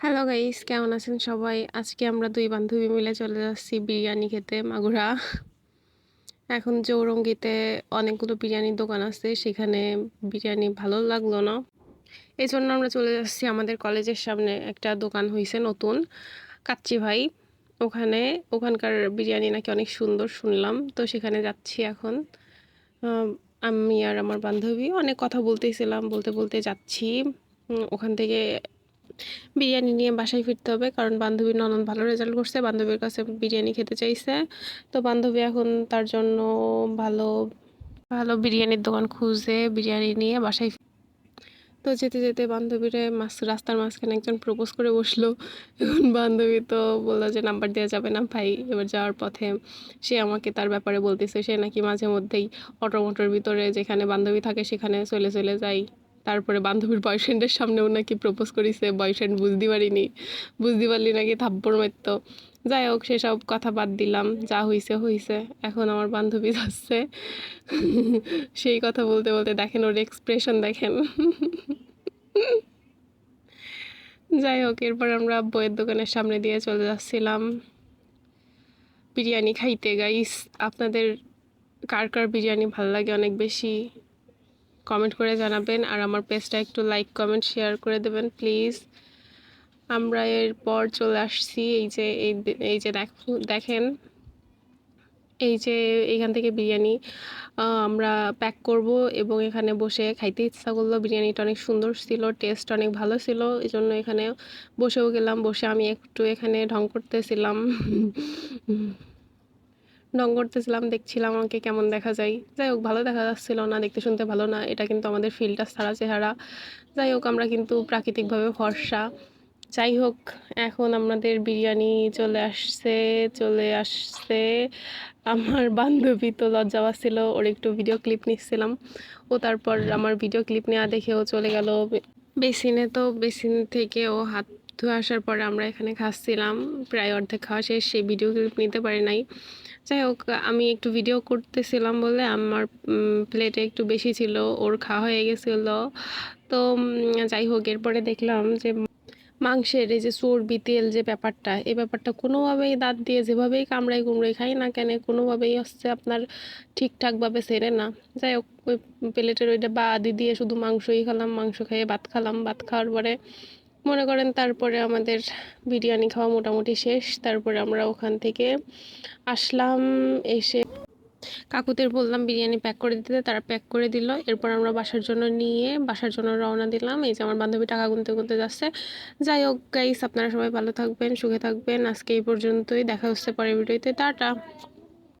Hello guys কেমন আছেন সবাই? আজকে আমরা দুই বান্ধবী মিলে চলে যাচ্ছি বিরিয়ানি খেতে, মাগুরা। এখন চৌরঙ্গিতে অনেকগুলো বিরিয়ানির দোকান আছে, সেখানে বিরিয়ানি ভালো লাগল না। এই জন্য আমরা চলে যাচ্ছি আমাদের কলেজের সামনে একটা দোকান হয়েছে নতুন, কাচ্চি ভাই। ওখানে ওখানকার বিরিয়ানি নাকি অনেক সুন্দর শুনলাম, তো সেখানে যাচ্ছি এখন। আমি আর আমার বান্ধবী অনেক কথা বলতেছিলাম, বলতে বলতে যাচ্ছি। ওখান থেকে বিরিয়ানি নিয়ে বাসায় ফিরতে হবে, কারণ বান্ধবীর ননদ ভালো রেজাল্ট করছে, বান্ধবীর কাছে বিরিয়ানি খেতে চাইছে। তো বান্ধবী এখন তার জন্য ভালো ভালো বিরিয়ানির দোকান খুঁজে বিরিয়ানি নিয়ে বাসায় তো যেতে যেতে বান্ধবীরে মাছ রাস্তার মাঝখানে একজন প্রপোজ করে বসল। এখন বান্ধবী তো বলল যে, নাম্বার দেওয়া যাবে না ভাই, এবার যাওয়ার পথে সে আমাকে তার ব্যাপারে বলতেছে, সে নাকি মাঝে মধ্যেই অটো মোটোর ভিতরে যেখানে বান্ধবী থাকে সেখানে চলে চলে যায়। তারপরে বান্ধবীর বয়ফ্রেন্ডের সামনেও নাকি প্রপোজ করিছে বয়ফ্রেন্ড বুঝতে পারিনি, বুঝতে পারলি নাকি থাপ্পড় মারতো। যাই হোক, সেসব কথা বাদ দিলাম, যা হইছে হইছে, এখন আমার বান্ধবী যাচ্ছে। সেই কথা বলতে বলতে দেখেন, ওর এক্সপ্রেশন দেখেন। যাই হোক, এরপর আমরা বইয়ের দোকানের সামনে দিয়ে চলে যাচ্ছিলাম। বিরিয়ানি খাইতে গাইস আপনাদের কার কার বিরিয়ানি ভালো লাগে অনেক বেশি? কমেন্ট করে জানাবেন আর আমার পেজটা একটু লাইক কমেন্ট শেয়ার করে দেবেন প্লিজ আমরা এরপর চলে আসছি, এই যে এই যে দেখ- দেখেন, এই যে এইখান থেকে বিরিয়ানি আমরা প্যাক করব এবং এখানে বসে খাইতে ইচ্ছা করল। বিরিয়ানিটা অনেক সুন্দর ছিল টেস্ট অনেক ভালো ছিল, এই জন্য এখানে বসেও গেলাম। বসে আমি একটু এখানে ঢং করতেছিলাম। ঢং করতেছিলাম, দেখছিলাম আমাকে কেমন দেখা যায়। যাই হোক, ভালো দেখা যাচ্ছিল না, দেখতে শুনতে ভালো না, এটা কিন্তু আমাদের ফিল্টার ছাড়া চেহারা। যাই হোক, আমরা কিন্তু প্রাকৃতিকভাবে ফর্সা। যাই হোক, এখন আমাদের বিরিয়ানি চলে আসছে চলে আসছে। আমার বান্ধবী তো লজ্জা পাচ্ছিল, ওর একটু ভিডিও ক্লিপ নিচ্ছিলাম। ও তারপর আমার ভিডিও ক্লিপ নেওয়া দেখে ও চলে গেল। বেসিনে তো, বেসিন থেকে ও হাত ধুয়ে আসার পরে আমরা এখানে খাচ্ছিলাম। প্রায় অর্ধেক খাওয়া শেষ, সেই ভিডিও ক্লিপ নিতে পারি নাই। যাই হোক, আমি একটু ভিডিও করতেছিলাম বলে আমার প্লেটে একটু বেশি ছিল, ওর খাওয়া হয়ে গেছিল। তো যাই হোক, এরপরে দেখলাম যে মাংসের এই যে চর্বি, তেল যে ব্যাপারটা এই ব্যাপারটা কোনোভাবেই দাঁত দিয়ে যেভাবেই কামড়াই কুমড়াই খাই না কেন, কোনোভাবেই হচ্ছে আপনার ঠিকঠাকভাবে সেরে না। যাই হোক, ওই প্লেটের ওইটা বাদি দিয়ে শুধু মাংসই খেলাম, মাংস খেয়ে ভাত খেলাম। ভাত খাওয়ার পরে মনে করেন তারপরে আমাদের বিরিয়ানি খাওয়া মোটামুটি শেষ, তারপরে আমরা ওখান থেকে আসলাম, এসে কাকুদের বললাম বিরিয়ানি প্যাক করে দিতে, তারা প্যাক করে দিল। এরপর আমরা বাসার জন্য নিয়ে, বাসার জন্য রওনা দিলাম। এই যে আমার বান্ধবী টাকা গুনতে গুনতে যাচ্ছে। যাই হোক গাইস আপনারা সবাই ভালো থাকবেন, সুখে থাকবেন। আজকে এই পর্যন্তই, দেখা হচ্ছে পরের ভিডিওতে। টাটা!